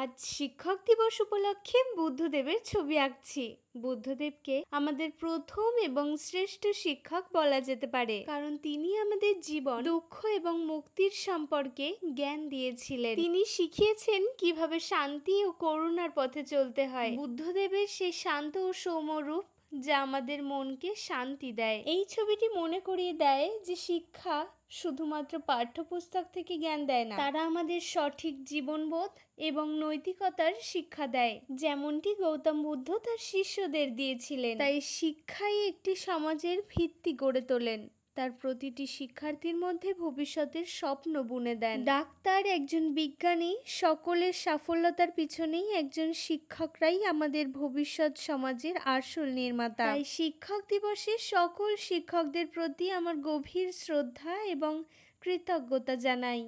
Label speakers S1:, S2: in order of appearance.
S1: আজ শিক্ষক দিবস উপলক্ষে বুদ্ধদেবের ছবি আঁকছি। বুদ্ধদেবকে আমাদের প্রথম এবং শ্রেষ্ঠ শিক্ষক বলা যেতে পারে। কারণ তিনি আমাদের জীবন, দুঃখ এবং মুক্তির সম্পর্কে জ্ঞান দিয়েছিলেন। তিনি শিখিয়েছেন কীভাবে শান্তি ও করুণার পথে চলতে হয়। বুদ্ধদেবের সেই শান্ত ও সৌম্য রূপ যা আমাদের মনকে শান্তি দেয়। এই ছবিটি মনে করিয়ে দেয় যে শিক্ষা শুধুমাত্র পাঠ্যপুস্তক থেকে জ্ঞান দেয় না, তারা আমাদের সঠিক জীবনবোধ এবং নৈতিকতার শিক্ষা দেয়। যেমনটি গৌতম বুদ্ধ তার শিষ্যদের দিয়েছিলেন। তাই শিক্ষাই একটি সমাজের ভিত্তি গড়ে তোলেন। তার প্রতিটি শিক্ষার্থীর মধ্যে ভবিষ্যতের স্বপ্ন বুনে দেন। ডাক্তার, একজন বিজ্ঞানী, সকলের সাফল্যতার পিছনেই একজন শিক্ষকরাই আমাদের ভবিষ্যৎ সমাজের আসল নির্মাতা। তাই শিক্ষক দিবসে সকল শিক্ষকদের প্রতি আমার গভীর শ্রদ্ধা এবং কৃতজ্ঞতা জানাই।